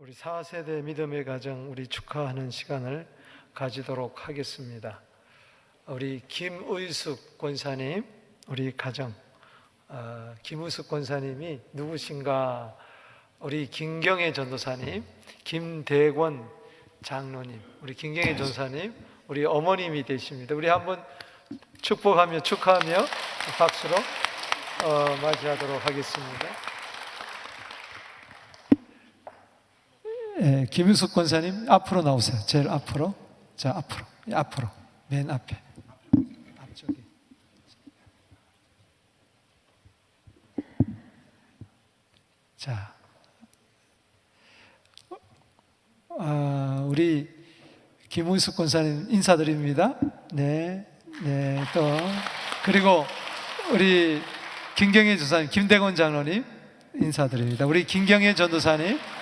우리 4세대 믿음의 가정 우리 축하하는 시간을 가지도록 하겠습니다. 우리 김의숙 권사님, 우리 가정 어, 김의숙 권사님이 누구신가? 우리 김경애 전도사님, 김대권 장로님, 우리 김경애 전사님, 우리 어머님이 되십니다. 우리 한번 축복하며 축하하며 박수로 어, 맞이하도록 하겠습니다. 예, 김유숙 권사님 앞으로 나오세요. 제일 앞으로. 자, 앞으로. 예, 앞으로. 맨 앞에. 앞쪽에. 자. 아, 우리 김우숙 권사님 인사드립니다. 네. 네. 또 그리고 우리 김경혜 주사님, 김대건 장로님 인사드립니다. 우리 김경혜 전도사님 에,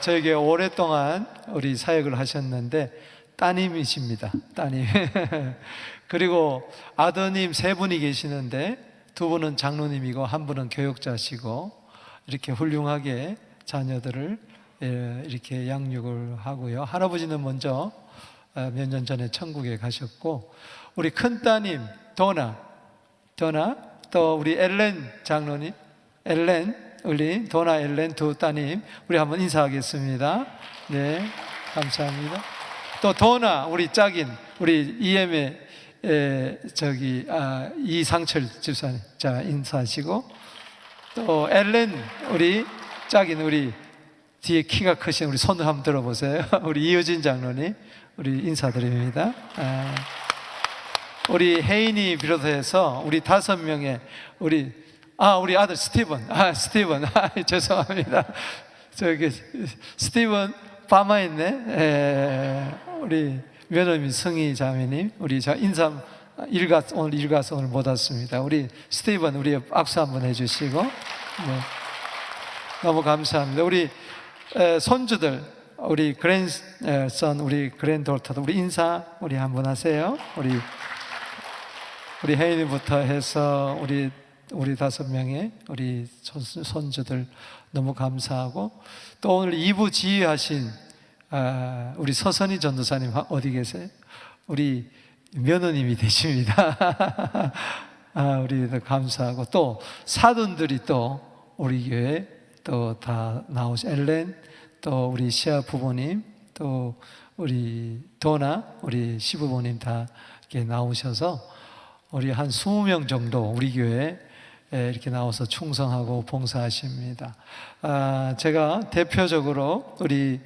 저에게 오랫동안 우리 사역을 하셨는데 따님이십니다. 따님. 그리고 아드님 세 분이 계시는데 두 분은 장로님이고 한 분은 교육자시고 이렇게 훌륭하게 자녀들을 예, 이렇게 양육을 하고요. 할아버지는 먼저 어, 몇년 전에 천국에 가셨고 우리 큰 따님 도나 도나 또 우리 엘렌 장로님 엘렌 우리 도나 엘렌 두 따님 우리 한번 인사하겠습니다. 네, 감사합니다. 또 도나 우리 짝인 우리 EM의 에, 저기 아, 이상철 집사님 자 인사하시고 또 엘렌 우리 짝인 우리 뒤에 키가 크신 우리 손을 한번 들어보세요. 우리 이효진 장로님 우리 인사드립니다. 아, 우리 혜인이 비롯해서 우리 다섯 명의 우리 아 우리 아들 스티븐. 아 스티븐. 아 죄송합니다. 저기 스티븐 파마 있네. 에, 우리 며느님 승희 자매님. 우리 저 인사 일가 오늘 일가서 오늘 못 왔습니다. 우리 스티븐 우리 악수 한번 해주시고. 네. 너무 감사합니다. 우리 에, 손주들 우리 그랜선 우리 그랜돌터도 우리 인사 우리 한번 하세요. 우리 우리 혜인이부터 해서 우리 우리 다섯 명의 우리 손- 손주들 너무 감사하고 또 오늘 2부 지휘하신 아, 우리 서선희 전도사님 하- 어디 계세요? 우리 며느님이 되십니다. 아, 우리도 감사하고 또 사돈들이 또 우리 교회 또 다 나오시 엘렌 또 우리 시아 부모님 또 우리 도나 우리 시부모님 다 이렇게 나오셔서 우리 한 20명 정도 우리 교회에 이렇게 나와서 충성하고 봉사하십니다. 아, 제가 대표적으로 우리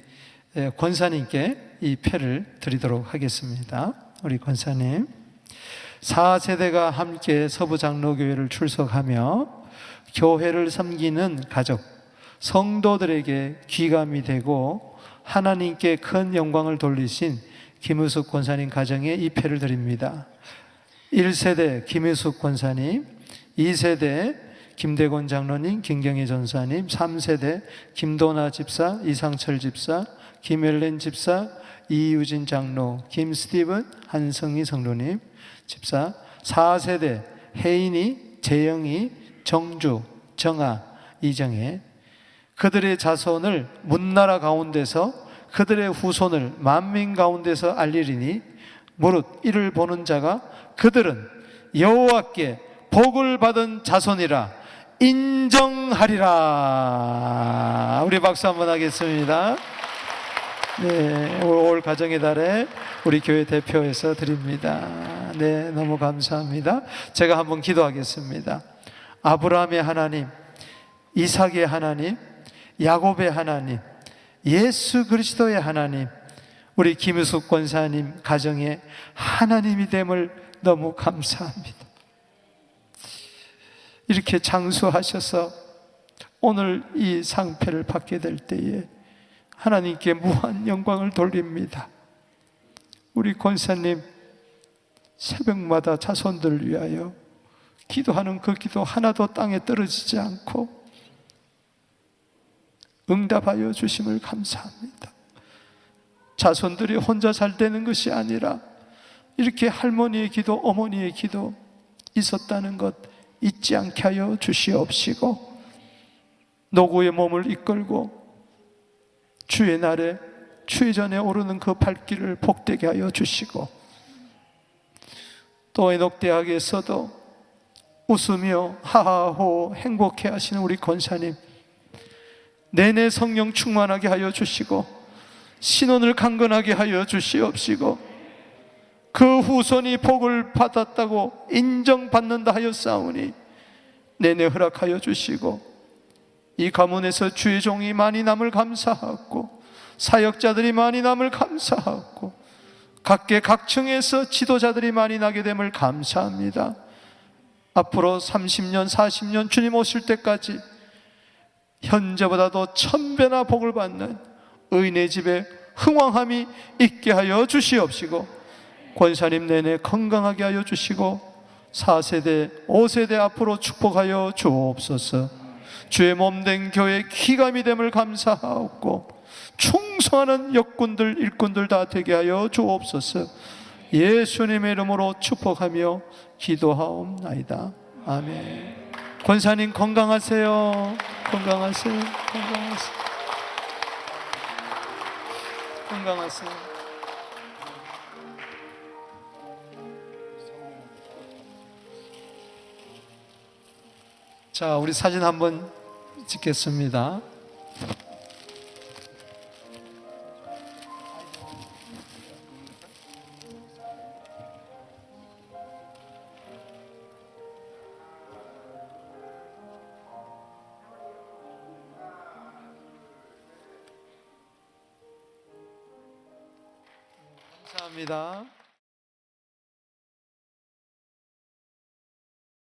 에, 권사님께 이 패를 드리도록 하겠습니다. 우리 권사님. 4세대가 함께 서부장로교회를 출석하며 교회를 섬기는 가족, 성도들에게 귀감이 되고 하나님께 큰 영광을 돌리신 김우숙 권사님 가정에 이 패를 드립니다. 1세대 김혜숙 권사님, 2세대 김대곤 장로님, 김경희 전사님, 3세대 김도나 집사, 이상철 집사, 김엘렌 집사, 이유진 장로, 김스티븐, 한성희 성도님 집사, 4세대 혜인이, 재영이, 정주, 정아, 이정혜. 그들의 자손을 문나라 가운데서 그들의 후손을 만민 가운데서 알리리니 무릇 이를 보는 자가 그들은 여호와께 복을 받은 자손이라 인정하리라. 우리 박수 한번 하겠습니다. 네, 올 가정의 달에 우리 교회 대표에서 드립니다. 네, 너무 감사합니다. 제가 한번 기도하겠습니다. 아브라함의 하나님, 이삭의 하나님, 야곱의 하나님, 예수 그리스도의 하나님, 우리 김유숙 권사님 가정에 하나님이 됨을 너무 감사합니다. 이렇게 장수하셔서 오늘 이 상패를 받게 될 때에 하나님께 무한 영광을 돌립니다. 우리 권사님 새벽마다 자손들을 위하여 기도하는 그 기도 하나도 땅에 떨어지지 않고 응답하여 주심을 감사합니다. 자손들이 혼자 잘 되는 것이 아니라 이렇게 할머니의 기도, 어머니의 기도 있었다는 것 잊지 않게 하여 주시옵시고 노고의 몸을 이끌고 주의 날에 주의 전에 오르는 그 발길을 복되게 하여 주시고 또 에녹 대학에서도 웃으며 하하호 행복해 하시는 우리 권사님 내내 성령 충만하게 하여 주시고 신혼을 강건하게 하여 주시옵시고 그 후손이 복을 받았다고 인정받는다 싸우니 내내 허락하여 주시고 이 가문에서 주의 종이 많이 남을 감사하고 사역자들이 많이 남을 감사하고 각계 각층에서 지도자들이 많이 나게 됨을 감사합니다. 앞으로 30년, 40년 주님 오실 때까지 현재보다도 천배나 복을 받는 의인의 집에 흥왕함이 있게 하여 주시옵시고 권사님 내내 건강하게 하여 주시고 4세대, 5세대 앞으로 축복하여 주옵소서. 주의 몸된 교회 기감이 됨을 감사하옵고 충성하는 역군들, 일꾼들 다 되게 하여 주옵소서. 예수님의 이름으로 축복하며 기도하옵나이다. 아멘. 권사님 건강하세요. 건강하세요. 건강하세요. 건강하세요 자 우리 사진 한번 찍겠습니다 감사합니다.